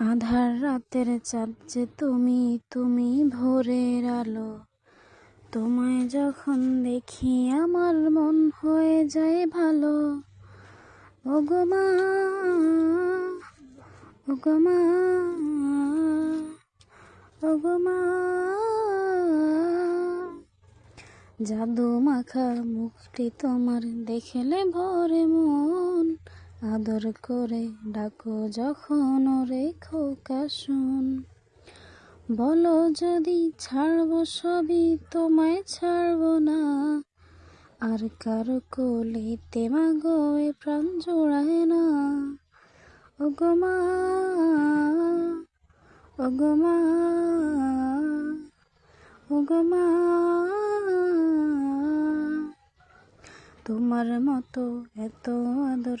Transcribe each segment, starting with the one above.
আধার রাতের চাঁদ যে তুমি তুমি ভোরের আলো। তোমায় যখন দেখি আমার মন হয়ে যায় ভালো। ওগো মা ওগো মা ওগো মা। জাদু মাখা মুখটি তোমার দেখলে ভরে মন। আদর করে ডাকো যখন ওরে খোকা শুন বলো যদি ছাড়বো সবই, তোমায় ছাড়বো না। আর কারও কোলেতে মাগো এ প্রাণ জোড়ায় না। ওগো মা ওগো মা ওগো মা, তোমার মতো এত আদর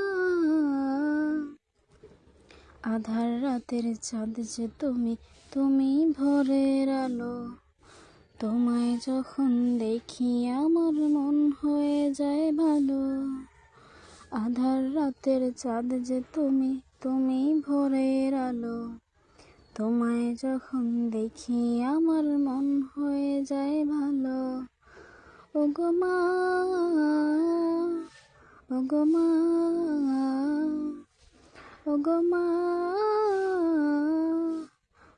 আধার রাতের চাঁদ যে তুমি তুমি ভোরের আলো। তোমায় যখন দেখি আমার মন হয়ে যায় ভালো। আধার রাতের চাঁদ যে তুমি তুমি ভোরের আলো। তোমায় যখন দেখি আমার মন হয়ে যায় ভালো। ওগো মা ওগো মা। ওগো মা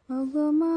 ওগো মা